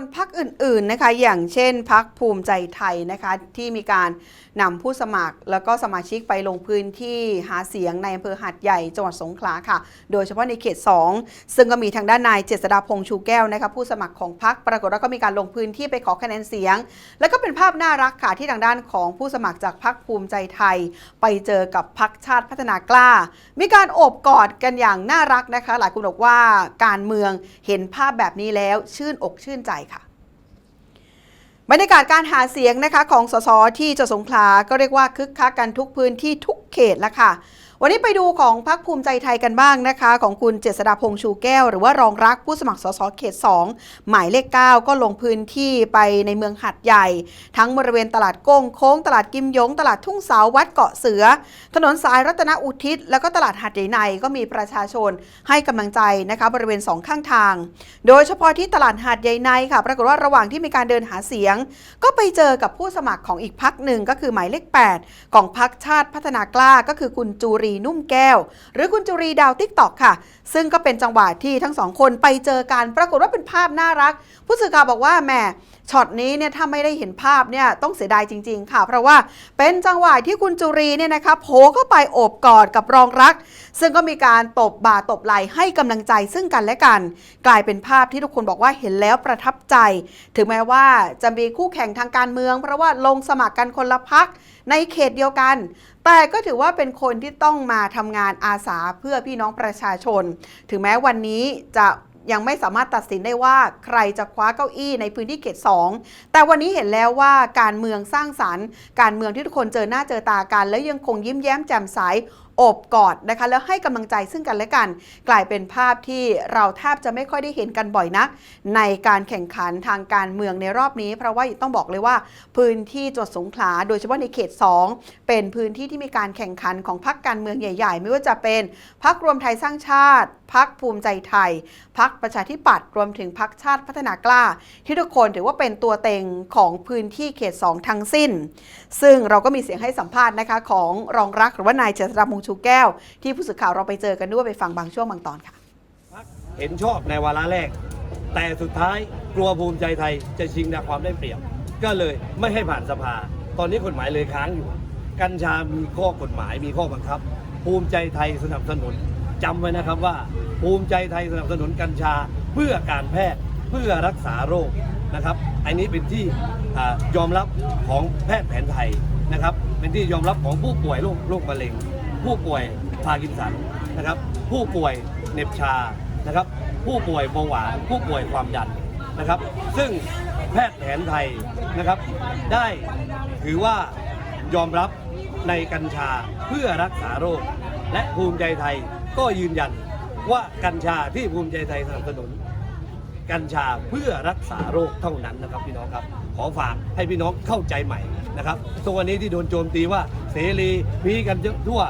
วนพักอื่นๆนะคะอย่างเช่นพักภูมิใจไทยนะคะที่มีการนำผู้สมัคร แล้วก็สมาชิกไปลงพื้นที่หาเสียงในอำเภอหาดใหญ่จังหวัดสงขลาค่ะ โดยเฉพาะในเขต 2 ซึ่งก็มีทางด้านนายเจษฎาพงษ์ชูแก้วนะคะผู้สมัครของพักปรากฏว่าก็มีการลงพื้นที่ไปขอคะแนนเสียง แล้วก็เป็นภาพน่ารักค่ะที่ทางด้านของผู้สมัครจากพักภูมิใจไทย ไปเจอกับพักชาติพัฒนากล้า มีการโอบกอดกันอย่างน่ารักนะคะ หลายคนบอกว่าการเมืองเห็นภาพแบบนี้แล้วชื่นอกชื่นใจ บรรยากาศการหาเสียงนะคะของสสที่จะสงขลาก็เรียกว่าคึกคักกันทุกพื้นที่ทุกเขตแล้วค่ะ วันนี้ไปดูของพักภูมิใจไทยกันบ้างนะคะ ของคุณเจษฎาพงษ์ชูแก้ว หรือว่ารองรักผู้สมัครสสเขต 2 หมายเลข 9 ก็ลงพื้นที่ไปในเมืองหัดใหญ่ ทั้งบริเวณตลาดโก้งโค้ง ตลาดกิมยง ตลาดทุ่งสาววัดเกาะเสือ ถนนสายรัตนอุทิศ แล้วก็ตลาดหัดใหญ่ในก็มีประชาชนให้กำลังใจนะคะบริเวณสองข้างทาง โดยเฉพาะที่ตลาดหาดใหญ่ในค่ะ ปรากฏว่าระหว่างที่มีการเดินหาเสียง ก็ไปเจอกับผู้สมัครของอีกพักหนึ่งก็คือหมายเลข 8 ของพักชาติพัฒนากล้าก็คือคุณจูรีนุ่มแก้ว หรือคุณจุรีดาวติ๊กตอกค่ะ ซึ่งก็เป็นจังหวะที่ทั้งสองคนไปเจอกันปรากฏว่าเป็นภาพน่ารัก ผู้สื่อข่าวบอกว่าแหม ช็อตนี้เนี่ยถ้าไม่ได้เห็นภาพเนี่ยต้องเสียดายจริง ๆ ค่ะ เพราะว่าเป็นจังหวะที่คุณจุรีเนี่ยนะคะโผล่เข้าไปโอบกอดกับรองรัก ซึ่งก็มีการตบบ่าตบไหล่ให้กำลังใจซึ่งกันและกัน กลายเป็นภาพที่ทุกคนบอกว่าเห็นแล้วประทับใจ ถึงแม้ว่าจะมีคู่แข่งทางการเมือง เพราะว่าลงสมัครกันคนละพักในเขตเดียวกัน แต่ก็ถือว่าเป็นคนที่ต้องมาทำงานอาสาเพื่อพี่น้องประชาชน ถึงแม้วันนี้จะ ยังไม่สามารถตัดสินได้ว่าใครจะคว้าเก้าอี้ในพื้นที่เขต 2 แต่วันนี้เห็นแล้วว่าการเมืองสร้างสรรค์ การเมืองที่ทุกคนเจอหน้าเจอตากัน แล้วยังคงยิ้มแย้มแจ่มใส อบกอดนะคะแล้วให้กำลังใจซึ่งกันและกัน กลายเป็นภาพที่เราแทบจะไม่ค่อยได้เห็นกันบ่อยนัก ในการแข่งขันทางการเมืองในรอบนี้ เพราะว่าต้องบอกเลยว่าพื้นที่จังหวัดสงขลาโดยเฉพาะในเขต 2 เป็นพื้นที่ที่มีการแข่งขันของพรรคการเมืองใหญ่ ๆ ไม่ว่าจะเป็นพรรครวมไทยสร้างชาติพรรคภูมิใจไทยพรรคประชาธิปัตย์รวมถึงพรรคชาติพัฒนากล้า ที่ทุกคนถือว่าเป็นตัวเต็งของพื้นที่เขต 2 ทั้งสิ้น ซึ่งเราก็มีเสียงให้สัมภาษณ์นะคะของรองรักหรือว่านายเจษฎาพงษ์ชูแก้ว ที่ผู้สื่อข่าวเราไปเจอกันด้วยไปฟังบางช่วงบางตอนค่ะเห็นชอบในวาระแรก แต่สุดท้ายกลัวภูมิใจไทยจะชิงในความได้เปรียบ ก็เลยไม่ให้ผ่านสภา ตอนนี้กฎหมายเลยค้างอยู่ กัญชามีข้อกฎหมายมีข้อบังคับ ภูมิใจไทยสนับสนุนจำไว้นะครับว่า ภูมิใจไทยสนับสนุนกัญชาเพื่อการแพทย์เพื่อรักษาโรคนะครับ อันนี้เป็นที่อยอมรับของแพทย์แผนไทยนะครับ เป็นที่ยอมรับของผู้ป่วยโรคโรคมะเร็ง ผู้ป่วยพาร์กินสันนะครับ ผู้ป่วยเน็บชานะครับ ผู้ป่วยเบาหวานผู้ป่วยความดันนะครับ ซึ่งแพทย์แผนไทยนะครับ ได้ถือว่ายอมรับในกัญชาเพื่อรักษาโรค และภูมิใจไทยก็ยืนยันว่ากัญชาที่ภูมิใจไทยสนับสนุน กัญชาเพื่อรักษาโรคเท่านั้นนะครับพี่น้องครับ ขอฝากให้พี่น้องเข้าใจใหม่นะครับตัวนนี้ที่โดนโจมตีว่าเสรีมีกันเยอะทั่ว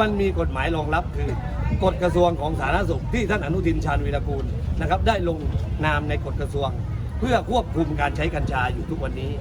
มันมีกฎหมายรองรับคือกฎกระทรวงของสาธารณสุขที่ท่านอนุทินชาญวีรกูลนะครับได้ลงนามในกฎกระทรวง เพื่อควบคุมการใช้กัญชาอยู่ทุกวันนี้